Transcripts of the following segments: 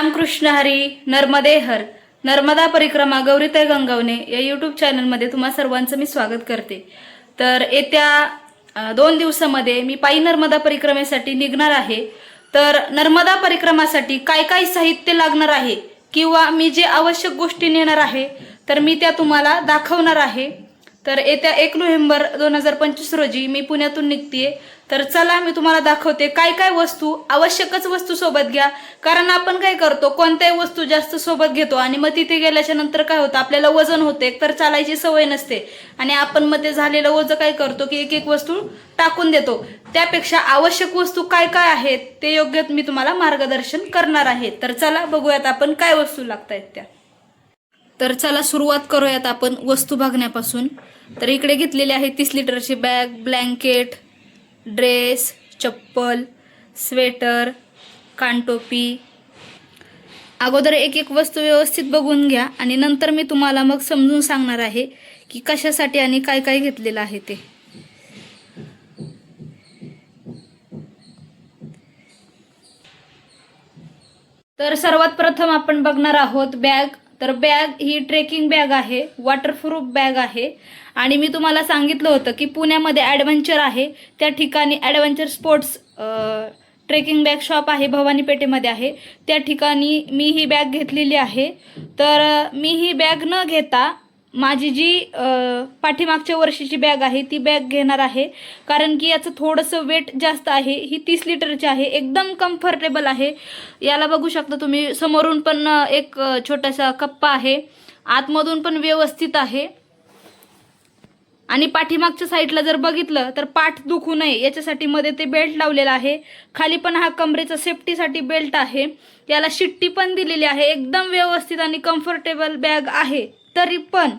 रामकृष्ण हरी नर्मदे हर नर्मदा परिक्रमा गौरीताई गंगावणे या यूट्यूब चॅनलमध्ये तुम्हा सर्वांचं मी स्वागत करते. तर येत्या दोन दिवसामध्ये मी पायी नर्मदा परिक्रमेसाठी निघणार आहे. तर नर्मदा परिक्रमासाठी काय काय साहित्य लागणार आहे किंवा मी जे आवश्यक गोष्टी नेणार आहे तर मी त्या तुम्हाला दाखवणार आहे. तर येत्या एक नोव्हेंबर दोन हजार पंचवीस रोजी मी पुण्यातून निघतीये. तर चला मी तुम्हाला दाखवते काय काय वस्तू आवश्यकच वस्तू सोबत घ्या. कारण आपण काय करतो कोणत्याही वस्तू जास्त सोबत घेतो आणि मग तिथे गेल्याच्यानंतर काय होतं आपल्याला वजन होते तर चालायची सवय नसते. आणि आपण मग ते झालेलं वजन काय करतो की एक एक वस्तू टाकून देतो. त्यापेक्षा आवश्यक वस्तू काय काय आहेत ते योग्य मी तुम्हाला मार्गदर्शन करणार आहे. तर चला बघूयात आपण काय वस्तू लागतायत त्या. तर चला सुरुवात करूयात आपण वस्तू बघण्यापासून. तर इकडे घेतलेली आहे तीस लिटरची bag blanket dress chappal sweater कानटोपी. अगोदर एक एक वस्तू व्यवस्थित बघून घ्या आणि नंतर मी तुम्हाला मग समजून सांगणार आहे की कशासाठी आणि काय काय घेतलेलं आहे ते. तर सर्वात प्रथम आपण बघणार आहोत बॅग. तर बॅग ही ट्रेकिंग बॅग आहे वॉटरप्रूफ बॅग आहे. आणि मी तुम्हाला सांगितलं होतं की पुण्यामध्ये ॲडव्हेंचर आहे. त्या ठिकाणी adventure sports trekking bag shop आहे भवानी पेठेमध्ये आहे. त्या ठिकाणी मी ही बॅग घेतलेली आहे. तर मी ही बॅग न घेता माझी जी पाठीमागच्या वर्षीची बॅग आहे ती बॅग घेणार आहे. कारण की याचं थोडंसं वेट जास्त आहे. ही तीस लिटरची आहे. एकदम कम्फर्टेबल आहे. याला बघू शकता तुम्ही समोरून पण एक छोटासा कप्पा आहे. आतमधून पण व्यवस्थित आहे. आणि पाठीमागच्या साईडला जर बघितलं तर पाठ दुखू नये. याच्यासाठी मध्ये ते बेल्ट लावलेला आहे. खाली पण हा कमरेचा सेफ्टीसाठी बेल्ट आहे. याला शिट्टी पण दिलेली आहे. एकदम व्यवस्थित आणि कम्फर्टेबल बॅग आहे. तरी पण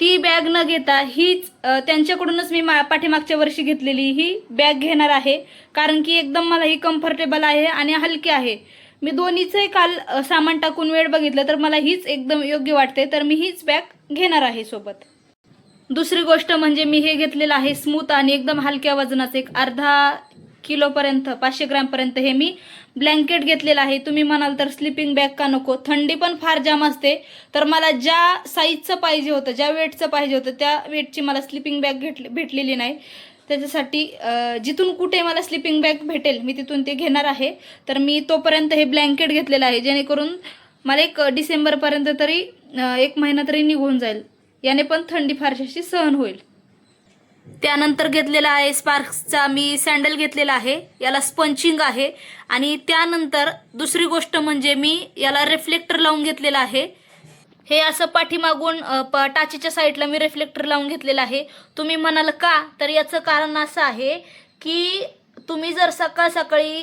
ती बॅग न घेता हीच त्यांच्याकडूनच मी मा पाठीमागच्या वर्षी घेतलेली ही बॅग घेणार आहे. कारण की एकदम मला ही कम्फर्टेबल आहे आणि हलकी आहे. मी दोन्हीचंही काल सामान टाकून वेळ बघितलं तर मला हीच एकदम योग्य वाटते. तर मी हीच बॅग घेणार आहे सोबत. दुसरी गोष्ट म्हणजे मी हे घेतलेलं आहे स्मूथ आणि एकदम हलक्या वजनाचं. एक अर्धा किलोपर्यंत पाचशे ग्रॅमपर्यंत हे मी ब्लँकेट घेतलेलं आहे. तुम्ही म्हणाल तर स्लिपिंग बॅग का नको? थंडी पण फार जाम असते. तर मला ज्या साईजचं पाहिजे होतं ज्या वेटचं पाहिजे होतं त्या वेटची मला स्लिपिंग बॅग घेतली भेटलेली नाही. त्याच्यासाठी जिथून कुठे मला स्लिपिंग बॅग भेटेल मी तिथून ते घेणार आहे. तर मी तोपर्यंत हे ब्लँकेट घेतलेलं आहे जेणेकरून मला एक डिसेंबरपर्यंत तरी एक महिना तरी निघून जाईल. याने पण थंडी फारशी अशी सहन होईल. त्यानंतर घेतलेला आहे स्पार्क्सचा मी सँडल घेतलेला आहे. याला स्पंचिंग आहे. आणि त्यानंतर दुसरी गोष्ट म्हणजे मी याला रिफ्लेक्टर लावून घेतलेला आहे. हे असं पाठीमागून प- टाचीच्या साईडला मी रिफ्लेक्टर लावून घेतलेलं आहे. तुम्ही म्हणाल का? तर याचं कारण असं आहे की तुम्ही जर सकाळ सकाळी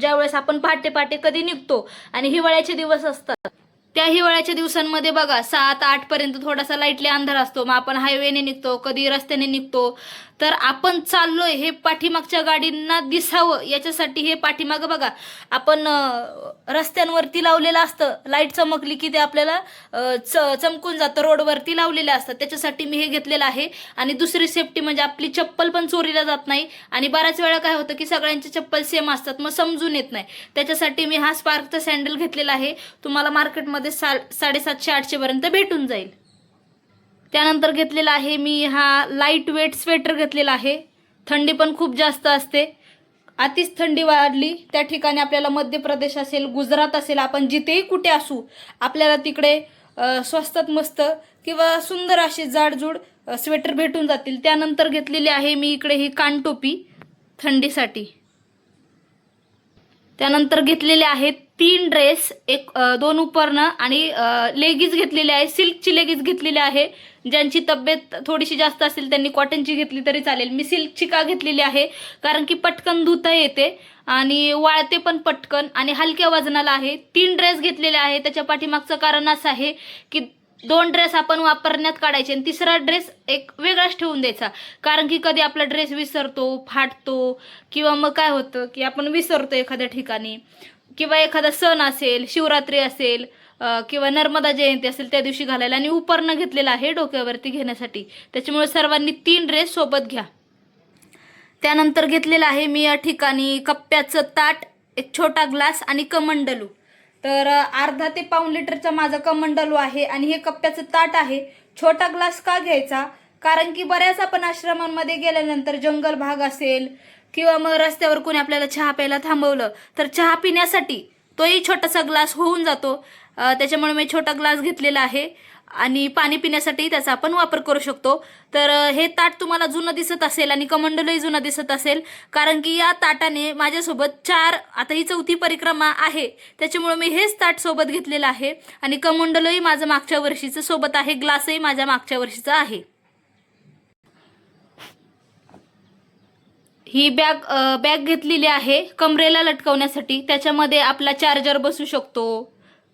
ज्यावेळेस आपण पहाटे पहाटे कधी निघतो आणि हिवाळ्याचे दिवस असतात त्या हिवाळ्याच्या दिवसांमध्ये बघा सात आठ पर्यंत थोडासा लाईटली अंधार असतो. मग आपण हायवेने निघतो कधी रस्त्याने निघतो. तर आपण चाललोय हे पाठीमागच्या गाडींना दिसावं. याच्यासाठी हे पाठीमागं बघा आपण रस्त्यांवरती लावलेलं असतं. लाइट चमकली की ते आपल्याला च चमकून जातं. रोडवरती लावलेलं असतं. त्याच्यासाठी मी हे घेतलेलं आहे. आणि दुसरी सेफ्टी म्हणजे आपली चप्पल पण चोरीला जात नाही. आणि बऱ्याच वेळा काय होतं की सगळ्यांचे चप्पल सेम असतात. मग समजून येत नाही. त्याच्यासाठी मी हा स्पार्कचा सँडल घेतलेला आहे. तुम्हाला मार्केटमध्ये सा साडेसातशे आठशे पर्यंत भेटून जाईल. त्यानंतर घेतलेला आहे मी हा लाइट वेट स्वेटर घेतलेला आहे. थंडी पण खूप जास्त असते. अतिच थंडी वाढली. त्या ठिकाणी आपल्याला मध्य प्रदेश असेल गुजरात असेल आपण जिथेही कुठे असू आपल्याला तिकडे स्वस्तात मस्त किंवा सुंदर अशी जाडजूड स्वेटर भेटून जातील. त्यानंतर घेतलेली आहे मी इकडे ही कानटोपी थंडीसाठी. त्यानंतर घेतलेले आहेत तीन ड्रेस एक दोन उपरणं आणि लेगीज घेतलेली आहे सिल्कची लेगीज घेतलेली आहे. ज्यांची तब्येत थोडीशी जास्त असेल त्यांनी कॉटनची घेतली तरी चालेल. मी सिल्कची का घेतलेली आहे? कारण की पटकन धुता येते आणि वाळते पण पटकन आणि हलक्या वजनाला आहे. तीन ड्रेस घेतलेले आहे. त्याच्या पाठीमागचं कारण असं आहे की दोन ड्रेस आपण वापरण्यात काढायचे आणि तिसरा ड्रेस एक वेगळाच ठेवून द्यायचा. कारण की कधी आपला ड्रेस विसरतो फाटतो किंवा मग काय होतं की आपण विसरतो एखाद्या ठिकाणी. किंवा एखादा सण असेल शिवरात्री असेल किंवा नर्मदा जयंती असेल त्या दिवशी घालायला आणि उपरणं घेतलेलं आहे डोक्यावरती घेण्यासाठी. त्याच्यामुळे सर्वांनी तीन ड्रेस सोबत घ्या. त्यानंतर घेतलेलं आहे मी या ठिकाणी कप्प्याचं ताट एक छोटा ग्लास आणि कमंडलू. तर अर्धा ते पाऊण लिटरचा माझा कमंडलू आहे आणि हे कप्प्याचं ताट आहे. छोटा ग्लास का घ्यायचा? कारण की बऱ्याच आपण आश्रमांमध्ये गेल्यानंतर जंगल भाग असेल किंवा मग रस्त्यावर कोणी आपल्याला चहा प्यायला थांबवलं तर चहा पिण्यासाठी तोही छोटासा ग्लास होऊन जातो. त्याच्यामुळे मी छोटा ग्लास घेतलेला आहे आणि पाणी पिण्यासाठी त्याचा आपण वापर करू शकतो. तर हे ताट तुम्हाला जुनं दिसत असेल आणि कमंडलही जुनं दिसत असेल कारण की या ताटाने माझ्यासोबत चार आता ही चौथी परिक्रमा आहे त्याच्यामुळे मी हेच ताट सोबत घेतलेलं आहे आणि कमंडलही माझं मागच्या वर्षीचं सोबत आहे ग्लासही माझ्या मागच्या वर्षीचा आहे. ही बॅग बॅग घेतलेली आहे कमरेला लटकवण्यासाठी. त्याच्यामध्ये आपला चार्जर बसू शकतो.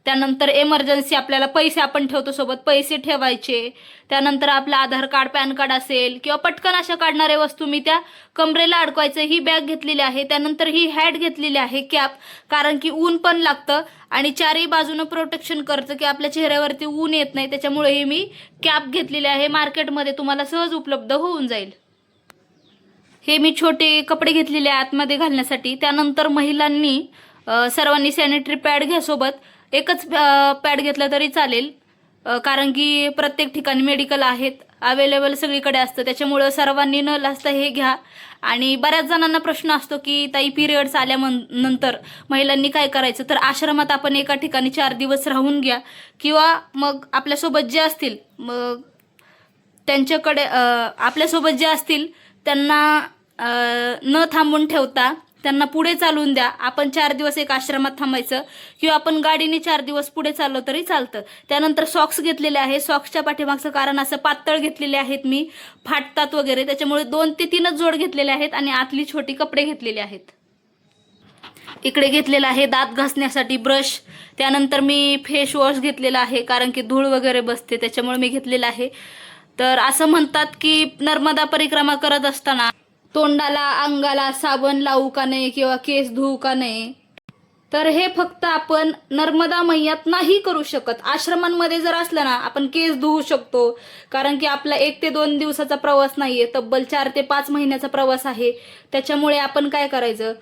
त्यानंतर एमर्जन्सी आपल्याला पैसे आपण ठेवतो सोबत. पैसे ठेवायचे. त्यानंतर आपलं आधार कार्ड पॅन कार्ड असेल किंवा पटकन अशा काढणाऱ्या वस्तू मी त्या कमरेला अडकवायचं ही बॅग घेतलेली आहे. त्यानंतर ही हॅट घेतलेली आहे कॅप कारण की ऊन पण लागतं आणि चारही बाजूनं प्रोटेक्शन करतं की आपल्या चेहऱ्यावरती ऊन येत नाही. त्याच्यामुळे ही मी कॅप घेतलेली आहे. मार्केटमध्ये तुम्हाला सहज उपलब्ध होऊन जाईल. हे मी छोटे कपडे घेतलेले आहे आतमध्ये घालण्यासाठी. त्यानंतर महिलांनी सर्वांनी सॅनिटरी पॅड घ्या सोबत. एकच पॅड घेतला तरी चालेल. कारण की प्रत्येक ठिकाणी मेडिकल आहेत. अवेलेबल सगळीकडे असतं. त्याच्यामुळं सर्वांनी न लाजता हे घ्या. आणि बऱ्याच जणांना प्रश्न असतो की ताई पिरियड्स आल्या नंतर महिलांनी काय करायचं? तर आश्रमात आपण एका ठिकाणी चार दिवस राहून घ्या. किंवा मग आपल्यासोबत जे असतील मग त्यांच्याकडे आपल्यासोबत जे असतील त्यांना न थांबून ठेवता त्यांना पुढे चालून द्या. आपण चार दिवस एक आश्रमात थांबायचं किंवा आपण गाडीने चार दिवस पुढे चाललो तरी चालतं. त्यानंतर सॉक्स घेतलेले आहे सॉक्सच्या पाठीमागचं कारण असं पातळ घेतलेले आहेत मी. फाटतात वगैरे. त्याच्यामुळे दोन ते तीनच जोड घेतलेले आहेत आणि आतली छोटी कपडे घेतलेले आहेत. इकडे घेतलेला आहे दात घासण्यासाठी ब्रश त्यानंतर मी फेस वॉश घेतलेला आहे कारण की धूळ वगैरे बसते. त्याच्यामुळे मी घेतलेला आहे. तर असं म्हणतात की नर्मदा परिक्रमा करत असताना तोंडाला अंगाला साबण लावू का नाही किंवा केस धुवू का नाही तर हे फक्त आपण नर्मदा मैयात नाही करू शकत. आश्रमांमध्ये जर असलं ना आपण केस धुवू शकतो. कारण की आपला एक ते दोन दिवसाचा प्रवास नाहीये. तब्बल चार ते पाच महिन्याचा प्रवास आहे. त्याच्यामुळे आपण काय करायचं?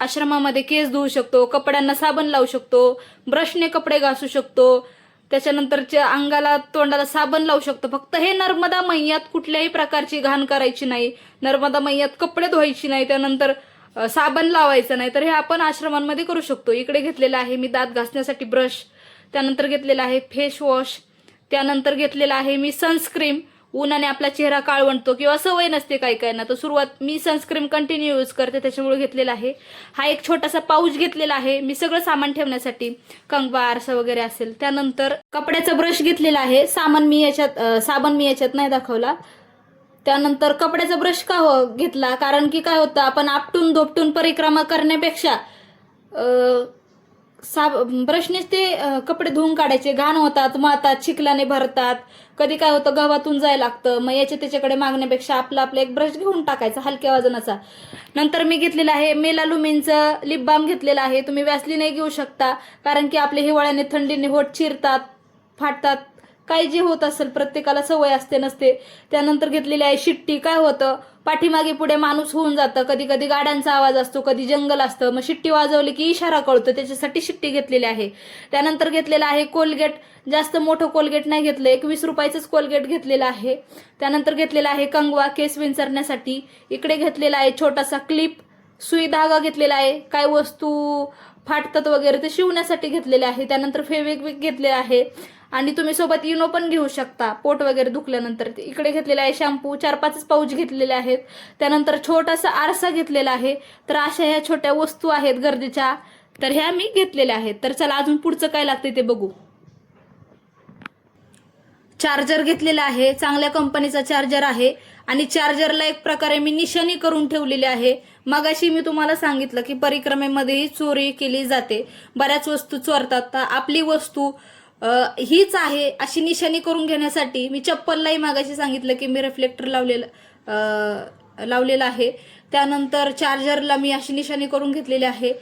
आश्रमामध्ये केस धुवू शकतो कपड्यांना साबण लावू शकतो ब्रशने कपडे घासू शकतो त्याच्यानंतरच्या अंगाला तोंडाला साबण लावू शकतो. फक्त हे नर्मदा मैयात कुठल्याही प्रकारची घाण करायची नाही. नर्मदा मैयात कपडे धुवायची नाही. त्यानंतर साबण लावायचं नाही. तर हे आपण आश्रमांमध्ये करू शकतो. इकडे घेतलेलं आहे मी दात घासण्यासाठी ब्रश. त्यानंतर घेतलेला आहे फेस वॉश. त्यानंतर घेतलेला आहे मी सनस्क्रीम. उन्हाने आपला चेहरा काळवंटतो किंवा सवय नसते काही काही ना तर सुरुवात मी सनस्क्रीम कंटिन्यू यूज करते त्याच्यामुळे घेतलेला आहे. हा एक छोटासा पाऊच घेतलेला आहे. मी सगळं सामान ठेवण्यासाठी कंगवा आरसा वगैरे असेल त्यानंतर कपड्याचा ब्रश घेतलेला आहे. सामान मी याच्यात साबण मी याच्यात नाही दाखवला. त्यानंतर कपड्याचा ब्रश का हो घेतला. कारण की काय होतं आपण आपटून दोपटून परिक्रमा करण्यापेक्षा साब ब्रशनेच ते कपडे धुवून काढायचे. घाण होतात मातात चिखलाने भरतात. कधी काय होतं गव्हातून जायला लागतं. मग याच्या त्याच्याकडे मागण्यापेक्षा आपला आपला एक ब्रश घेऊन टाकायचा हलक्या वजनाचा. नंतर मी घेतलेला आहे मेलालुमिनचं लिप बाम घेतलेला आहे. तुम्ही व्यासलीनही घेऊ शकता. कारण की आपले हिवाळ्याने थंडीने होट चिरतात फाटतात. काय जे होत असेल प्रत्येकाला सवय असते नसते. त्यानंतर घेतलेली आहे शिट्टी काय होतं? पाठीमागे पुढे माणूस होऊन जातं. कधी कधी गाड्यांचा आवाज असतो कधी जंगल असतं. मग शिट्टी वाजवली की इशारा कळतो त्याच्यासाठी शिट्टी घेतलेली आहे. त्यानंतर घेतलेलं आहे कोलगेट. जास्त मोठं कोलगेट नाही घेतलं एक वीस रुपयाचंच कोलगेट घेतलेलं आहे. त्यानंतर घेतलेला आहे कंगवा केस विंचरण्यासाठी. इकडे घेतलेला आहे छोटासा क्लिप. सुई धागा घेतलेला आहे. काय वस्तू फाटतात वगैरे ते शिवण्यासाठी घेतलेले आहे. त्यानंतर फेविक्विक घेतले आहे. आणि तुम्ही सोबत इनो पण घेऊ शकता. पोट वगैरे दुखल्यानंतर इकडे घेतलेले आहे शॅम्पू. चार पाचच पाऊच घेतलेले आहेत. त्यानंतर छोटासा आरसा घेतलेला आहे. तर अशा ह्या छोट्या वस्तू आहेत गरजेच्या तर ह्या मी घेतलेल्या आहेत. तर चला अजून पुढचं काय लागते ते बघू. चार्जर घेतलेला आहे. चांगल्या कंपनीचा चार्जर आहे. आणि चार्जरला एक प्रकारे मी निशाणी करून ठेवलेली आहे. मगाशी मी तुम्हाला सांगितलं की परिक्रमेमध्येही चोरी केली जाते. बऱ्याच वस्तू चोरतात. तर आपली वस्तू हीच आहे अशी निशाणी करून घेण्यासाठी मी चप्पललाही मागाशी सांगितलं की मी रिफ्लेक्टर लावलेलं लावलेला लावलेलं आहे. त्यानंतर चार्जरला मी अशी निशाणी करून घेतलेली आहे.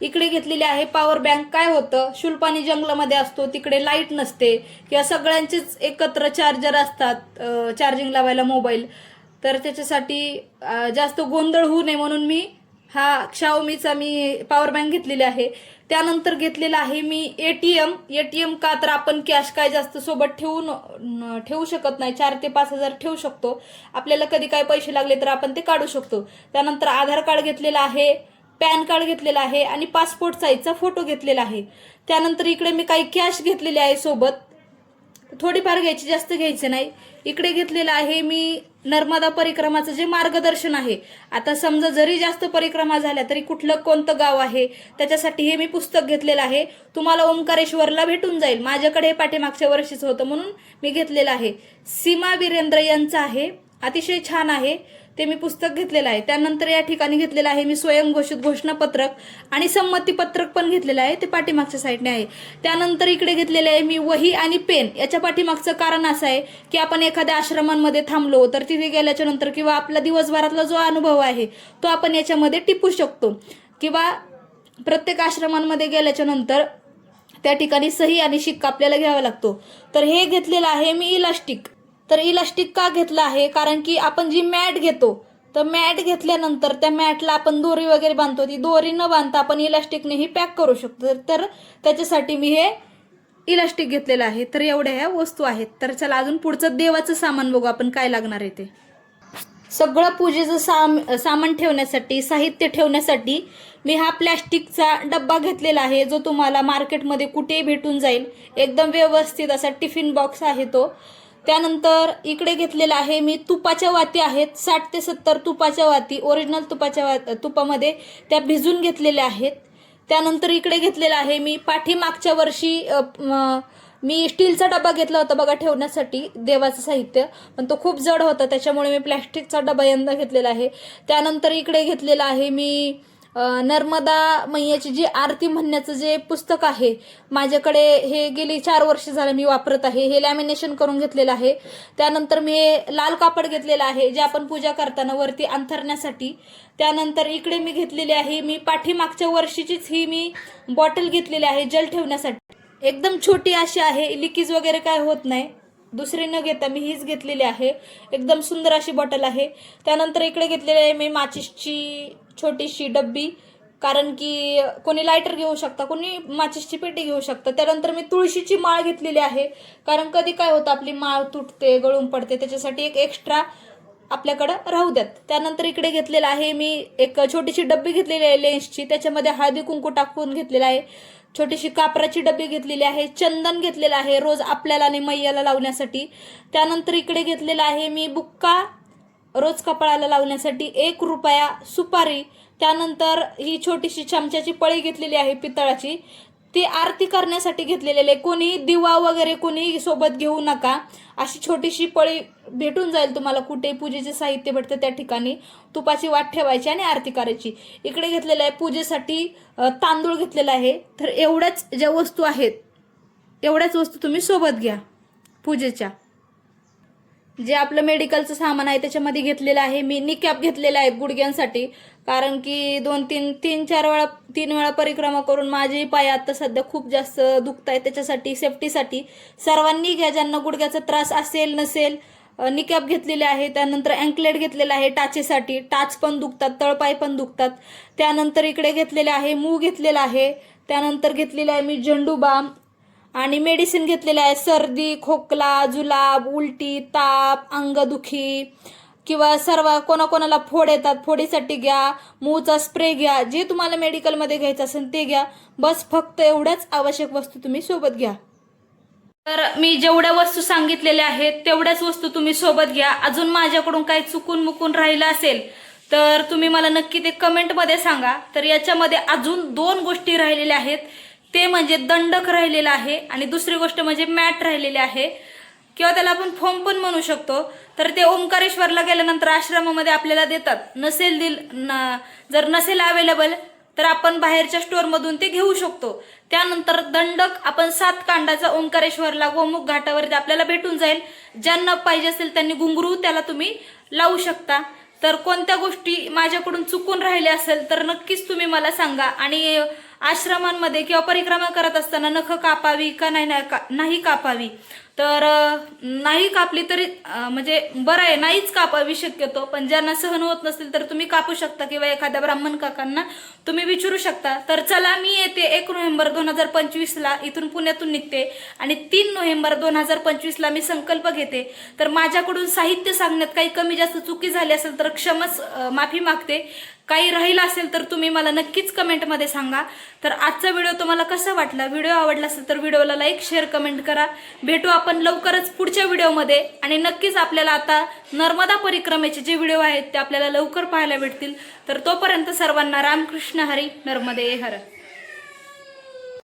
इकडे घेतलेली आहे पॉवर बँक काय होतं? शुल्पानी जंगलामध्ये असतो तिकडे लाइट नसते. किंवा सगळ्यांचेच एकत्र चार्जर असतात चार्जिंग लावायला मोबाईल तर त्याच्यासाठी जास्त गोंधळ होऊ नये म्हणून मी हा शाओमीचा मी पॉवर बँक घेतलेली आहे. त्यानंतर घेतलेला आहे मी एटीएम एटीएम का तर आपण कॅश काय जास्त सोबत ठेवून न- ठेवू शकत नाही. चार ते पाच हजार ठेवू शकतो. आपल्याला कधी काय पैसे लागले तर आपण ते काढू शकतो. त्यानंतर आधार कार्ड घेतलेलं आहे पॅन कार्ड घेतलेलं आहे आणि पासपोर्ट साईजचा फोटो घेतलेला आहे. त्यानंतर इकडे मी काही कॅश घेतलेली आहे सोबत. थोडीफार घ्यायची जास्त घ्यायची नाही. इकडे घेतलेलं आहे मी नर्मदा परिक्रमाचं जे मार्गदर्शन आहे. आता समजा जरी जास्त परिक्रमा झाल्या तरी कुठलं कोणतं गाव आहे त्याच्यासाठी हे मी पुस्तक घेतलेलं आहे. तुम्हाला ओंकारेश्वरला भेटून जाईल. माझ्याकडे हे पाठीमागच्या वर्षीचं होतं म्हणून मी घेतलेलं आहे. सीमा वीरेंद्र यांचं आहे. अतिशय छान आहे. ते मी पुस्तक घेतलेलं आहे. त्यानंतर या ठिकाणी घेतलेलं आहे मी स्वयंघोषित घोषणापत्रक आणि संमतीपत्रक पण घेतलेलं आहे ते पाठीमागच्या साईडने आहे. त्यानंतर इकडे घेतलेले आहे मी वही आणि पेन. याच्या पाठीमागचं कारण असं आहे की आपण एखाद्या आश्रमांमध्ये थांबलो तर तिथे गेल्याच्यानंतर किंवा आपला दिवसभरातला जो अनुभव आहे तो आपण याच्यामध्ये टिपू शकतो. किंवा प्रत्येक आश्रमांमध्ये गेल्याच्यानंतर त्या ठिकाणी सही आणि शिक्का आपल्याला घ्यावा लागतो. तर हे घेतलेलं आहे मी इलास्टिक. तर इलास्टिक का घेतलं आहे? कारण की आपण जी मॅट घेतो तर मॅट घेतल्यानंतर त्या मॅटला आपण दोरी वगैरे बांधतो. ती दोरी न बांधता आपण इलास्टिकनेही पॅक करू शकतो. तर- त्याच्यासाठी मी हे इलास्टिक घेतलेलं आहे. तर एवढ्या ह्या वस्तू आहेत. तर चला अजून पुढचं देवाचं सामान बघू आपण काय लागणार आहे ते. सगळं पूजेचं साम सामान ठेवण्यासाठी साहित्य ठेवण्यासाठी मी हा प्लॅस्टिकचा डब्बा घेतलेला आहे जो तुम्हाला मार्केटमध्ये कुठेही भेटून जाईल. एकदम व्यवस्थित असा टिफिन बॉक्स आहे तो. त्यानंतर इकडे घेतलेलं आहे मी तुपाच्या वाती आहेत साठ ते सत्तर तुपाच्या वाती ओरिजिनल तुपाच्या वा तुपामध्ये त्या भिजून घेतलेल्या आहेत. त्यानंतर इकडे घेतलेलं आहे मी पाठीमागच्या वर्षी मी स्टीलचा डबा घेतला होता बघा ठेवण्यासाठी देवाचं साहित्य पण तो खूप जड होता त्याच्यामुळे मी प्लॅस्टिकचा डबा यंदा घेतलेला आहे. त्यानंतर इकडे घेतलेला आहे मी नर्मदा मैयाची जी आरती म्हणण्याचं जे पुस्तक आहे माझ्याकडे हे गेली चार वर्ष झालं मी वापरत आहे हे लॅमिनेशन करून घेतलेलं आहे. त्यानंतर मी लाल कापड घेतलेलं आहे जे आपण पूजा करताना वरती अंथरण्यासाठी. त्यानंतर इकडे मी घेतलेली आहे मी पाठीमागच्या वर्षीचीच ही मी बॉटल घेतलेली आहे जल ठेवण्यासाठी. एकदम छोटी अशी आहे लिकीज वगैरे काय होत नाही. दुसरी न घेता मी हीच घेतलेली आहे. एकदम सुंदर अशी बॉटल आहे. त्यानंतर इकडे घेतलेली आहे मी माचिसची छोटीशी डब्बी कारण की कोणी लायटर घेऊ शकता कोणी माचिसची पेटी घेऊ शकतं. त्यानंतर मी तुळशीची माळ घेतलेली आहे. कारण कधी काय होतं आपली माळ तुटते गळून पडते त्याच्यासाठी एक एक्स्ट्रा आपल्याकडं राहू द्यात त्यानंतर इकडे घेतलेलं आहे मी एक छोटीशी डब्बी घेतलेली आहे लेन्सची. त्याच्यामध्ये हळदी कुंकू टाकून घेतलेला आहे. छोटीशी कापराची डब्बी घेतलेली आहे. चंदन घेतलेलं आहे रोज आपल्याला आणि मैयाला लावण्यासाठी. त्यानंतर इकडे घेतलेलं आहे मी बुक्का रोज कपाळाला लावण्यासाठी एक रुपया सुपारी त्यानंतर ही छोटीशी चमच्याची पळी घेतलेली आहे पितळाची. ती आरती करण्यासाठी घेतलेली आहे कोणी दिवा वगैरे कोणी सोबत घेऊ नका. अशी छोटीशी पळी भेटून जाईल तुम्हाला कुठे पूजेचे साहित्य भेटतं त्या ठिकाणी. तुपाची वाट ठेवायची आणि आरती करायची. इकडे घेतलेलं आहे पूजेसाठी तांदूळ घेतलेला आहे. तर एवढ्याच ज्या वस्तू आहेत एवढ्याच वस्तू तुम्ही सोबत घ्या पूजेच्या. जे आपलं मेडिकलचं सामान आहे त्याच्यामध्ये घेतलेलं आहे. मी निकॅप घेतलेला आहे गुडघ्यांसाठी. कारण की दोन तीन तीन चार वेळा तीन वेळा परिक्रमा करून माझेही पाय आता सध्या खूप जास्त दुखत आहे त्याच्यासाठी सेफ्टीसाठी सर्वांनी घ्या. ज्यांना गुडघ्याचा त्रास असेल नसेल निकॅप घेतलेले आहे. त्यानंतर अँकलेट घेतलेला आहे टाचेसाठी. टाच पण दुखतात तळपाय पण दुखतात. त्यानंतर इकडे घेतलेले आहे मूग घेतलेला आहे. त्यानंतर घेतलेला आहे मी झेंडू बाम आणि मेडिसिन घेतलेले आहे सर्दी खोकला जुलाब उलटी ताप अंगदुखी किंवा सर्व कोणाकोणाला फोड येतात फोडीसाठी घ्या मूचा स्प्रे घ्या जे तुम्हाला मेडिकलमध्ये घ्यायचं असेल ते घ्या. बस फक्त एवढ्याच आवश्यक वस्तू तुम्ही सोबत घ्या. तर मी जेवढ्या वस्तू सांगितलेल्या आहेत तेवढ्याच वस्तू तुम्ही सोबत घ्या. अजून माझ्याकडून काही चुकून मुकून राहिलं असेल तर तुम्ही मला नक्की ते कमेंटमध्ये सांगा. तर याच्यामध्ये अजून दोन गोष्टी राहिलेल्या आहेत. ते म्हणजे दंडक राहिलेलं आहे आणि दुसरी गोष्ट म्हणजे मॅट राहिलेली आहे. किंवा त्याला आपण फोम पण म्हणू शकतो. तर ते ओंकारेश्वरला गेल्यानंतर आश्रमामध्ये आपल्याला देतात. नसेल दिल न जर नसेल अवेलेबल तर आपण बाहेरच्या स्टोअरमधून ते घेऊ शकतो. त्यानंतर दंडक आपण सात कांडाचा ओंकारेश्वरला गोमुख घाटावरती आपल्याला भेटून जाईल. ज्यांना पाहिजे असेल त्यांनी घुंगरू त्याला तुम्ही लावू शकता. तर कोणत्या गोष्टी माझ्याकडून चुकून राहिल्या असेल तर नक्कीच तुम्ही मला सांगा. आणि आश्रमांमध्ये किंवा परिक्रमा करत असताना नख कापावी का नाही नाही का- नाही कापावी? तर नाही कापली तरी म्हणजे बरं आहे नाहीच कापावी शक्यतो पण ज्यांना सहन होत नसतील तर तुम्ही कापू शकता किंवा एखाद्या ब्राह्मण काकांना तुम्ही विचारू शकता. तर चला मी येते एक नोव्हेंबर दोन हजार पंचवीसला इथून पुण्यातून निघते. आणि तीन नोव्हेंबर दोन हजार पंचवीसला मी संकल्प घेते. तर माझ्याकडून साहित्य सांगण्यात काही कमी जास्त चुकी झाली असेल तर क्षमच माफी मागते. काही राहिलं असेल तर तुम्ही मला नक्कीच कमेंटमध्ये सांगा. तर आजचा व्हिडिओ तुम्हाला कसा वाटला? व्हिडिओ आवडला असेल तर व्हिडिओला लाईक शेअर कमेंट करा. भेटू आपण लवकरच पुढच्या व्हिडिओमध्ये. आणि नक्कीच आपल्याला आता नर्मदा परिक्रमेचे जे व्हिडिओ आहेत ते आपल्याला लवकर पाहायला भेटतील. तर तोपर्यंत सर्वांना रामकृष्ण हरी नर्मदे हर.